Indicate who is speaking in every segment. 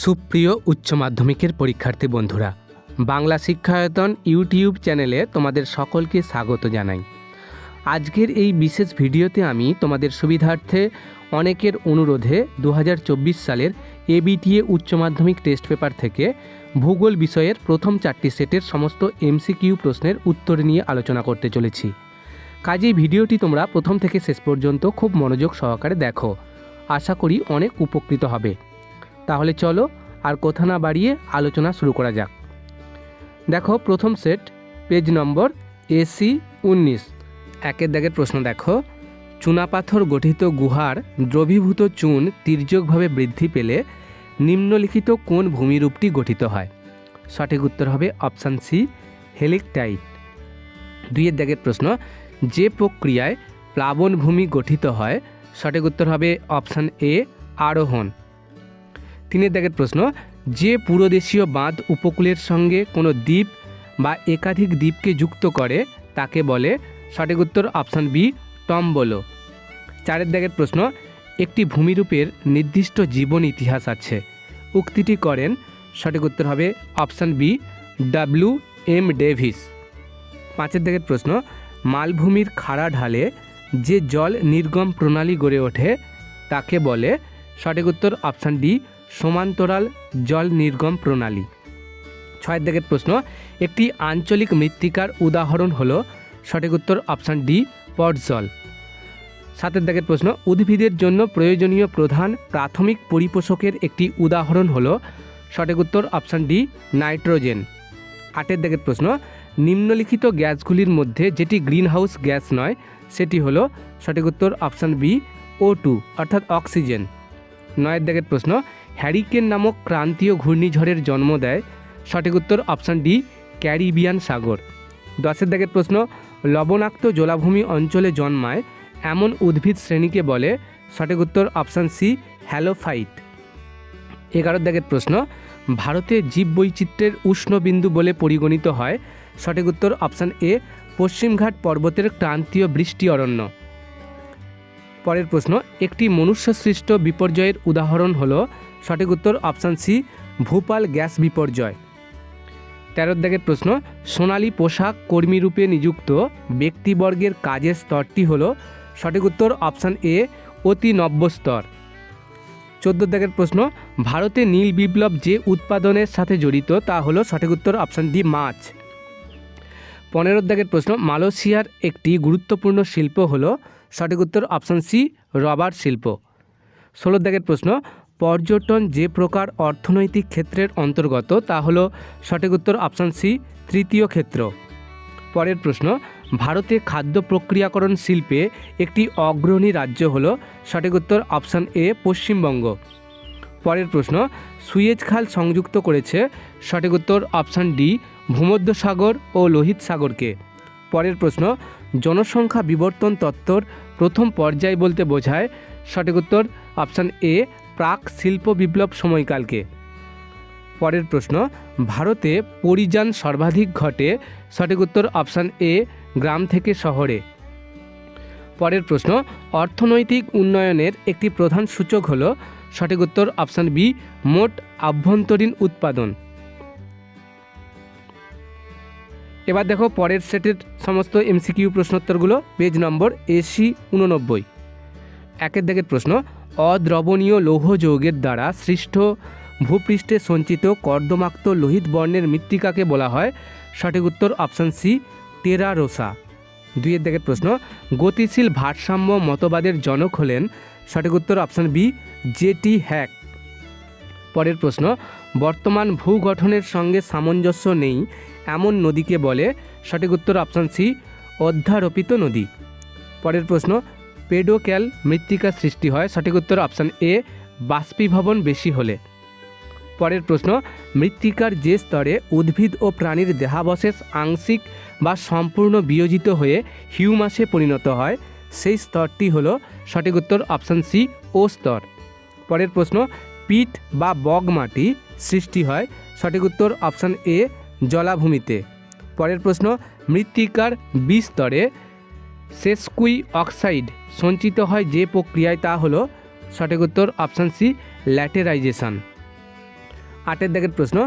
Speaker 1: সুপ্রিয় উচ্চ মাধ্যমিকের পরীক্ষার্থী বন্ধুরা, বাংলা শিক্ষায়তন ইউটিউব চ্যানেলে তোমাদের সকলকে স্বাগত জানাই। আজকের এই বিশেষ ভিডিওতে আমি তোমাদের সুবিধার্থে অনেকের অনুরোধে দু হাজার চব্বিশ সালের এবিটিএ উচ্চ মাধ্যমিক টেস্ট পেপার থেকে ভূগোল বিষয়ের প্রথম চারটি সেটের সমস্ত এমসিকিউ প্রশ্নের উত্তর নিয়ে আলোচনা করতে চলেছি। কাজেই ভিডিওটি তোমরা প্রথম থেকে শেষ পর্যন্ত খুব মনোযোগ সহকারে দেখো। আশা করি অনেক উপকৃত হবে। তাহলে চলো আর কথা না বাড়িয়ে আলোচনা শুরু করা যাক। দেখো প্রথম সেট, পেজ নম্বর এসি উনিশ। একের দাগের প্রশ্ন দেখো। চুনাপাথর গঠিত গুহার দ্রবীভূত চুন তির্যকভাবে বৃদ্ধি পেলে নিম্নলিখিত কোন ভূমিরূপটি গঠিত হয়? সঠিক উত্তর হবে অপশান সি, হেলিকটাইট। দুইয়ের দাগের প্রশ্ন, যে প্রক্রিয়ায় প্লাবনভূমি গঠিত হয়? সঠিক উত্তর হবে অপশান এ, আরোহণ। তিনের দাগের প্রশ্ন, যে পুরোদেশীয় বাঁধ উপকূলের সঙ্গে কোনো দ্বীপ বা একাধিক দ্বীপকে যুক্ত করে, তাকে বলে সঠিক উত্তর অপশান বি টম টম্বলো। চারের দাগের প্রশ্ন, একটি ভূমিরূপের নির্দিষ্ট জীবন ইতিহাস আছে। উক্তিটি করেন, সঠিক উত্তর হবে option B, W M Davis. পাঁচের দাগের প্রশ্ন, মালভূমির খাড়া ঢালে যে জল নির্গম প্রণালী গড়ে ওঠে, তাকে বলে সঠিক উত্তর অপশান ডি সমান্তরাল জল নির্গম প্রণালী। ছয়ের দিকের প্রশ্ন, একটি আঞ্চলিক মৃত্তিকার উদাহরণ হলো, সঠিক উত্তর অপশান ডি পটজল সাতের দাগের প্রশ্ন, উদ্ভিদের জন্য প্রয়োজনীয় প্রধান প্রাথমিক পরিপোষকের একটি উদাহরণ হল, সঠিক উত্তর অপশান ডি, নাইট্রোজেন। আটের দাগের প্রশ্ন, নিম্নলিখিত গ্যাসগুলির মধ্যে যেটি গ্রিনহাউস গ্যাস নয়, সেটি হল, সঠিক উত্তর অপশান বি, ও টু, অর্থাৎ অক্সিজেন। নয়ের দাগের প্রশ্ন হ্যারিকেন নামক ক্রান্তীয় ঘূর্ণিঝড়ের জন্ম দেয়। সঠিক উত্তর অপশান ডি, ক্যারিবিয়ান সাগর। দশের দাগের প্রশ্ন, লবণাক্ত জলাভূমি অঞ্চলে জন্মায় এমন উদ্ভিদ শ্রেণীকে বলে। সঠিক উত্তর অপশান সি, হ্যালোফাইট। এগারোর দাগের প্রশ্ন, ভারতে জীববৈচিত্র্যের উষ্ণবিন্দু বলে পরিগণিত হয়। সঠিক উত্তর অপশান এ, পশ্চিমঘাট পর্বতের ক্রান্তীয় বৃষ্টি অরণ্য। পরের প্রশ্ন, একটি মনুষ্য সৃষ্ট বিপর্যয়ের উদাহরণ হলো সঠিক উত্তর অপশান সি, ভূপাল গ্যাস বিপর্যয়। তেরোর দাগের প্রশ্ন, সোনালী পোশাক কর্মীরূপে নিযুক্ত ব্যক্তিবর্গের কাজের স্তরটি হলো সঠিক উত্তর অপশান এ, অতি নব্য স্তর। চোদ্দোর দাগের প্রশ্ন, ভারতে নীল বিপ্লব যে উৎপাদনের সাথে জড়িত তা হলো সঠিক উত্তর অপশান ডি, মাছ। পনেরো দাগের প্রশ্ন, মালয়েশিয়ার একটি গুরুত্বপূর্ণ শিল্প হলো সঠিক উত্তর অপশান সি, রবার শিল্প। ষোলো দাগের প্রশ্ন পর্যটন যে প্রকার অর্থনৈতিক ক্ষেত্রের অন্তর্গত, তা হল সঠিক উত্তর অপশান সি, তৃতীয় ক্ষেত্র। পরের প্রশ্ন, ভারতে খাদ্য প্রক্রিয়াকরণ শিল্পে একটি অগ্রণী রাজ্য হলো, সঠিক উত্তর অপশান এ, পশ্চিমবঙ্গ। পরের প্রশ্ন, সুয়েজ খাল সংযুক্ত করেছে, সঠিক উত্তর অপশান ডি, ভূমধ্যসাগর ও লোহিত সাগরকে। পরের প্রশ্ন, জনসংখ্যা বিবর্তন তত্ত্বর প্রথম পর্যায় বলতে বোঝায়, সঠিক উত্তর অপশান এ প্রাক শিল্প বিপ্লব সময়কালকে। পরের প্রশ্ন, ভারতে পরিযান সর্বাধিক ঘটে, সঠিক উত্তর অপশান এ, গ্রাম থেকে শহরে। পরের প্রশ্ন, অর্থনৈতিক উন্নয়নের একটি প্রধান সূচক হল, সঠিক উত্তর অপশান বি, মোট আভ্যন্তরীণ উৎপাদন। এবার দেখো পরের সেটের সমস্ত এমসিকিউ প্রশ্নোত্তরগুলো, পেজ নম্বর এসি উননব্বই। একের দিকের প্রশ্ন অদ্রবণীয় লৌহ যৌগের দ্বারা সৃষ্ট ভূপৃষ্ঠে সঞ্চিত কর্দমাক্ত লোহিত বর্ণের মৃত্তিকাকে বলা হয়। সঠিক উত্তর অপশান সি টেরারোসা দুইয়ের দিকের প্রশ্ন, গতিশীল ভারসাম্য মতবাদের জনক হলেন। সঠিক উত্তর অপশান বি জেটি হ্যাক। পরের প্রশ্ন, বর্তমান ভূগঠনের সঙ্গে সামঞ্জস্য নেই, এমন নদীকে বলে। সঠিক উত্তর অপশান সি, অধ্যারোপিত নদী। পরের প্রশ্ন পেডোক্যাল মৃত্তিকা সৃষ্টি হয়। সঠিক উত্তর অপশান এ বাষ্পীভবন বেশি হলে। পরের প্রশ্ন, মৃত্তিকার যে স্তরে উদ্ভিদ ও প্রাণীর দেহাবশেষ আংশিক বা সম্পূর্ণ বিয়োজিত হয়ে হিউমাসে পরিণত হয়, সেই স্তরটি হল সঠিক উত্তর অপশান সি ও স্তর। পরের প্রশ্ন পিট বা বগ মাটি সৃষ্টি হয়, সঠিক উত্তর অপশান এ জলাভূমিতে। পরের প্রশ্ন, মৃত্তিকার বিস্তরে সেসকুই অক্সাইড সঞ্চিত হয় যে প্রক্রিয়ায়, তা হলো সঠিক উত্তর অপশান সি, ল্যাটেরাইজেশন। আটের দাগের প্রশ্ন,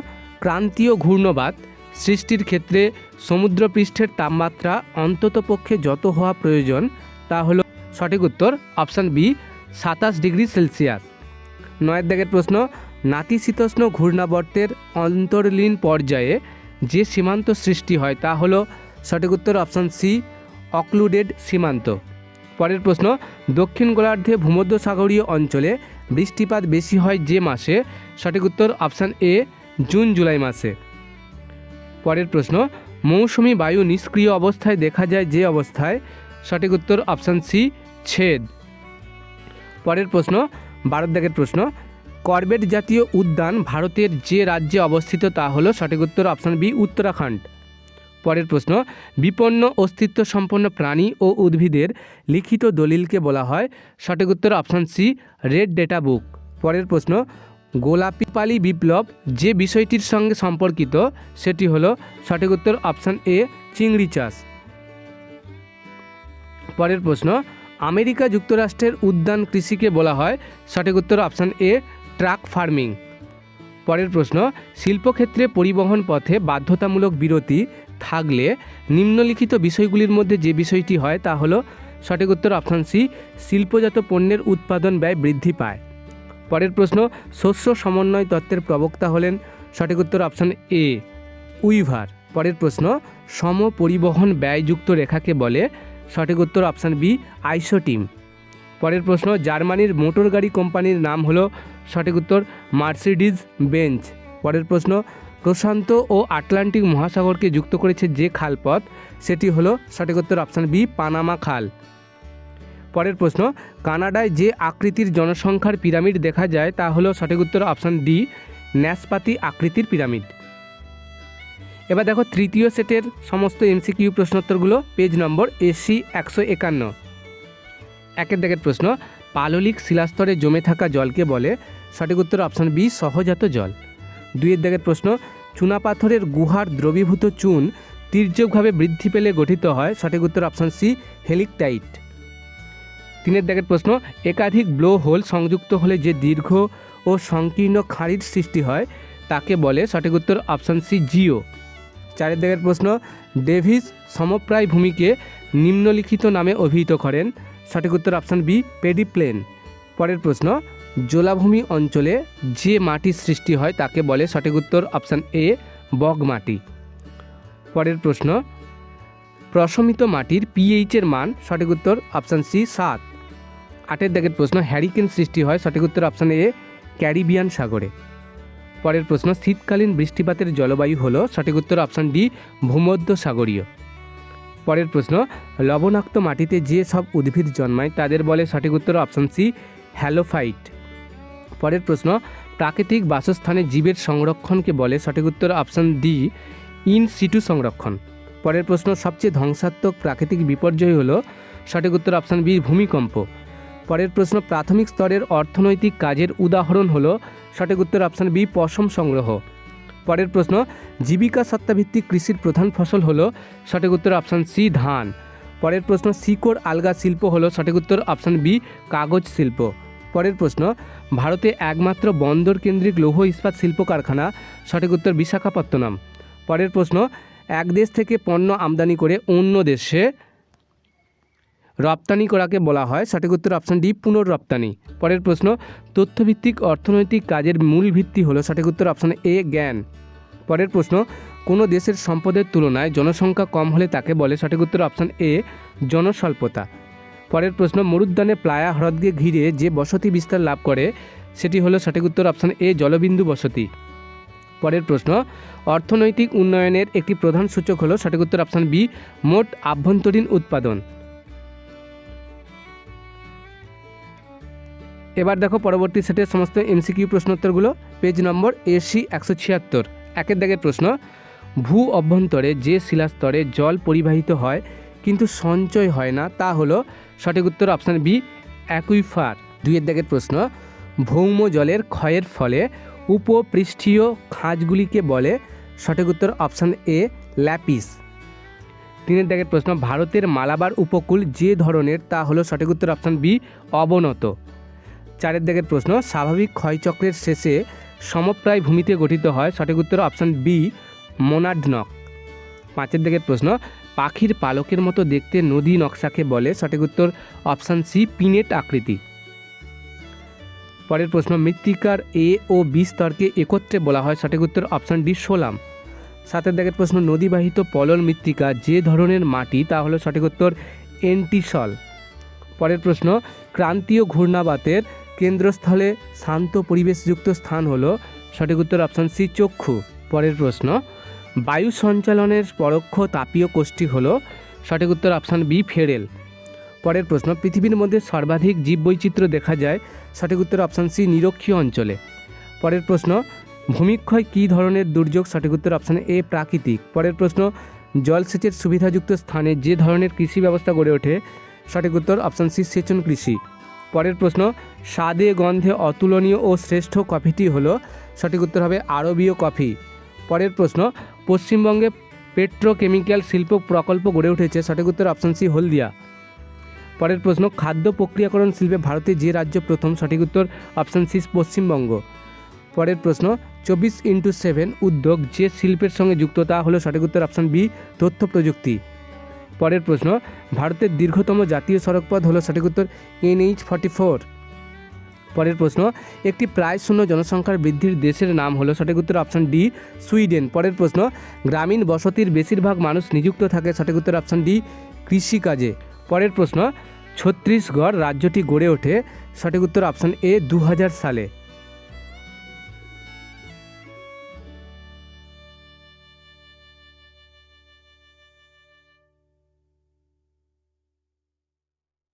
Speaker 1: ক্রান্তীয় ঘূর্ণবাত সৃষ্টির ক্ষেত্রে সমুদ্রপৃষ্ঠের তাপমাত্রা অন্ততপক্ষে যত হওয়া প্রয়োজন, তা হলো সঠিক উত্তর অপশান বি, সাতাশ ডিগ্রি সেলসিয়াস। নয়ের দাগের প্রশ্ন, নাতিশীতোষ্ণ ঘূর্ণাবর্তের অন্তর্লীন পর্যায়ে যে সীমান্ত সৃষ্টি হয়, তা হলো সঠিক উত্তর অপশান সি অক্লুডেড সীমান্ত। পরের প্রশ্ন, দক্ষিণ গোলার্ধে ভূমধ্যসাগরীয় অঞ্চলে বৃষ্টিপাত বেশি হয় যে মাসে? সঠিক উত্তর অপশান এ, জুন জুলাই মাসে। পরের প্রশ্ন, মৌসুমি বায়ু নিষ্ক্রিয় অবস্থায় দেখা যায় যে অবস্থায়? সঠিক উত্তর অপশান সি, ছেদ। পরের প্রশ্ন, বারো দাগের প্রশ্ন, করবেট জাতীয় উদ্যান ভারতের যে রাজ্যে অবস্থিত তা হলো সঠিক উত্তর অপশান বি, উত্তরাখণ্ড। পরের প্রশ্ন, বিপন্ন অস্তিত্ব সম্পন্ন প্রাণী ও উদ্ভিদের লিখিত দলিলকে বলা হয়। সঠিক উত্তর option C red data book পরের প্রশ্ন গোলাপি পালি বিপ্লব যে বিষয়টির সঙ্গে সম্পর্কিত, সেটি হলো সঠিক উত্তর অপশান এ চিংড়ি চাষ। পরের প্রশ্ন, আমেরিকা যুক্তরাষ্ট্রের উদ্যান কৃষিকে বলা হয়। সঠিক উত্তর অপশান এ ট্রাক ফার্মিং। পরের প্রশ্ন, শিল্পক্ষেত্রে পরিবহন পথে বাধ্যতামূলক বিরতি থাকলে নিম্নলিখিত বিষয়গুলির মধ্যে যে বিষয়টি হয় তা হলো সঠিক উত্তর অপশান সি শিল্পজাত পণ্যের উৎপাদন ব্যয় বৃদ্ধি পায়। পরের প্রশ্ন, শস্য সমন্বয় তত্ত্বের প্রবক্তা হলেন সঠিক উত্তর অপশান এ উইভার। পরের প্রশ্ন সম পরিবহন ব্যয়যুক্ত রেখাকে বলে সঠিক উত্তর অপশান বি আইসোটিম। পরের প্রশ্ন, জার্মানির মোটর গাড়ি কোম্পানির নাম হলো সঠিক উত্তর মার্সিডিজ বেঞ্চ পরের প্রশ্ন প্রশান্ত ও আটলান্টিক মহাসাগরকে যুক্ত করেছে যে খালপথ, সেটি হলো সঠিক উত্তর অপশান বি, পানামা খাল। পরের প্রশ্ন, কানাডায় যে আকৃতির জনসংখ্যার পিরামিড দেখা যায়, তা হলো সঠিক উত্তর অপশান ডি, ন্যাসপাতি আকৃতির পিরামিড। এবার দেখো তৃতীয় সেটের সমস্ত এমসিকিউ প্রশ্নোত্তরগুলো, পেজ নম্বর এসি একশো একান্ন। একের দাগের প্রশ্ন, পাললিক শিলাস্তরে জমে থাকা জলকে বলে সঠিক উত্তর অপশান বি, সহজাত জল। দুইয়ের দাগের প্রশ্ন চুনাপাথরের গুহার দ্রবীভূত চুন তির্যকভাবে বৃদ্ধি পেলে গঠিত হয়। সঠিক উত্তর অপশান সি, হেলিকটাইট। তিনের দাগের প্রশ্ন, একাধিক ব্লো হোল সংযুক্ত হলে যে দীর্ঘ ও সংকীর্ণ খাঁড়ির সৃষ্টি হয়, তাকে বলে সঠিক উত্তর অপশান সি, জিও। চারের দাগের প্রশ্ন, ডেভিস সমপ্রায় ভূমিকে নিম্নলিখিত নামে অভিহিত করেন। সঠিক উত্তর অপশান বি, পেডিপ্লেন। পরের প্রশ্ন জলাভূমি অঞ্চলে যে মাটির সৃষ্টি হয় তাকে বলে সঠিক উত্তর অপশান এ, বগ মাটি। পরের প্রশ্ন, প্রশমিত মাটির পিএইচের মান সঠিক উত্তর অপশান সি, সাত। আটের দাগের প্রশ্ন হ্যারিকেন সৃষ্টি হয় সঠিক উত্তর অপশান এ, ক্যারিবিয়ান সাগরে। পরের প্রশ্ন, শীতকালীন বৃষ্টিপাতের জলবায়ু হলো সঠিক উত্তর অপশান ডি, ভূমধ্য সাগরীয়। পরের প্রশ্ন, লবণাক্ত মাটিতে যে সব উদ্ভিদ জন্মায় তাদের বলে সঠিক উত্তর অপশান সি, হ্যালোফাইট। পরের প্রশ্ন, প্রাকৃতিক বাসস্থানে জীবের সংরক্ষণকে বলে সঠিক উত্তর অপশান ডি, ইন সিটু সংরক্ষণ। পরের প্রশ্ন, সবচেয়ে ধ্বংসাত্মক প্রাকৃতিক বিপর্যয় হল, সঠিক উত্তর অপশান বি, ভূমিকম্প। পরের প্রশ্ন, প্রাথমিক স্তরের অর্থনৈতিক কাজের উদাহরণ হল, সঠিক উত্তর অপশান বি, পশম সংগ্রহ। পরের প্রশ্ন, জীবিকা সত্তাভিত্তিক কৃষির প্রধান ফসল হল, সঠিক উত্তর অপশান সি, ধান। পরের প্রশ্ন, শিকড় আলগা শিল্প হল, সঠিক উত্তর অপশান বি, কাগজ শিল্প। পরের প্রশ্ন, ভারতে একমাত্র বন্দর কেন্দ্রিক লৌহ ইস্পাত শিল্প কারখানা সঠিক উত্তর বিশাখাপত্তনম। পরের প্রশ্ন, এক দেশ থেকে পণ্য আমদানি করে অন্য দেশে রপ্তানি করাকে বলা হয়, সঠিক উত্তর অপশান ডি, পুনর্রপ্তানি। পরের প্রশ্ন, তথ্যভিত্তিক অর্থনৈতিক কাজের মূল ভিত্তি হলো সঠিক উত্তর অপশান এ, জ্ঞান। পরের প্রশ্ন, কোনো দেশের সম্পদের তুলনায় জনসংখ্যা কম হলে তাকে বলে সঠিক উত্তর অপশান এ, জনস্বল্পতা। পরের প্রশ্ন, মরুদ্যানে প্লায়া হ্রদকে ঘিরে যে বসতি বিস্তার লাভ করে, সেটি হলো সঠিক উত্তর অপশান এ, জলবিন্দু বসতি। পরের প্রশ্ন, অর্থনৈতিক উন্নয়নের একটি প্রধান সূচক হলো সঠিক উত্তর অপশান বি, মোট আভ্যন্তরীণ উৎপাদন। এবার দেখো পরবর্তী সেটের সমস্ত এমসিকিউ প্রশ্নোত্তরগুলো, পেজ নম্বর এসি একশো ছিয়াত্তর। একের দাগের প্রশ্ন, ভূ অভ্যন্তরে যে শিলাস্তরে জল পরিবাহিত হয় কিন্তু সঞ্চয় হয় না। তা হলো সঠিক উত্তর অপশান বি, অ্যাকুইফার। দুইয়ের দাগের প্রশ্ন, ভৌম জলের ক্ষয়ের ফলে উপপৃষ্ঠীয় খাঁজগুলিকে বলে সঠিক উত্তর অপশান এ, ল্যাপিস। তিনের দাগের প্রশ্ন, ভারতের মালাবার উপকূল যে ধরনের, তা হলো সঠিক উত্তর অপশান বি, অবনত। চারের দাগের প্রশ্ন, স্বাভাবিক ক্ষয়চক্রের শেষে সমপ্রায় ভূমিতে গঠিত হয় সঠিক উত্তর অপশান বি, মোনাডনক। পাঁচের দিকের প্রশ্ন পাখির পালকের মতো দেখতে নদী নকশাকে বলে। সঠিক উত্তর অপশান সি, পিনেট আকৃতি। পরের প্রশ্ন, মৃত্তিকার এ ও বি স্তরকে একত্রে বলা হয়। সঠিক উত্তর অপশান ডি, সোলাম। সাতের দাগের প্রশ্ন, নদীবাহিত পলল মৃত্তিকা যে ধরনের মাটি, তা হলো সঠিক উত্তর এন্টিসল। পরের প্রশ্ন, ক্রান্তীয় ঘূর্ণাবাতের কেন্দ্রস্থলে শান্ত পরিবেশযুক্ত স্থান হলো। সঠিক উত্তর অপশান সি, চক্ষু। পরের প্রশ্ন বায়ু সঞ্চালনের পরোক্ষ তাপীয় কোষ্ঠী হলো, সঠিক উত্তর অপশান বি, ফেরেল। পরের প্রশ্ন, পৃথিবীর মধ্যে সর্বাধিক জীববৈচিত্র্য দেখা যায়, সঠিক উত্তর অপশান সি, নিরক্ষীয় অঞ্চলে। পরের প্রশ্ন, ভূমিক্ষয় কী ধরনের দুর্যোগ? সঠিক উত্তর অপশান এ, প্রাকৃতিক। পরের প্রশ্ন, জলসেচের সুবিধাযুক্ত স্থানে যে ধরনের কৃষি ব্যবস্থা গড়ে ওঠে, সঠিক উত্তর অপশান সি, সেচন কৃষি। পরের প্রশ্ন, স্বাদে গন্ধে অতুলনীয় ও শ্রেষ্ঠ কফিটি হলো, সঠিক উত্তর হবে আরবীয় কফি। পরের প্রশ্ন পশ্চিমবঙ্গে পেট্রোকেমিক্যাল শিল্প প্রকল্প গড়ে উঠেছে। সঠিক উত্তর অপশন সি, হলদিয়া। পরের প্রশ্ন, খাদ্য প্রক্রিয়াকরণ শিল্পে ভারতে যে রাজ্য প্রথম? সঠিক উত্তর অপশান সি, পশ্চিমবঙ্গ। পরের প্রশ্ন, চব্বিশ ইন্টু সেভেন উদ্যোগ যে শিল্পের সঙ্গে যুক্ত, তা হলো সঠিক উত্তর অপশান বি, তথ্য প্রযুক্তি। পরের প্রশ্ন, ভারতের দীর্ঘতম জাতীয় সড়কপথ হলো সঠিক উত্তর এনএইচ ফর্টি ফোর। পরের প্রশ্ন, একটি প্রায় শূন্য জনসংখ্যার বৃদ্ধির দেশের নাম হলো সঠিক উত্তর অপশন ডি, সুইডেন। পরের প্রশ্ন, গ্রামীণ বসতির বেশিরভাগ মানুষ নিযুক্ত থাকে সঠিক উত্তর অপশন ডি, কৃষিকাজে। পরের প্রশ্ন, ছত্তিশগড় রাজ্যটি গড়ে ওঠে সঠিক উত্তর অপশন এ দু হাজার সালে।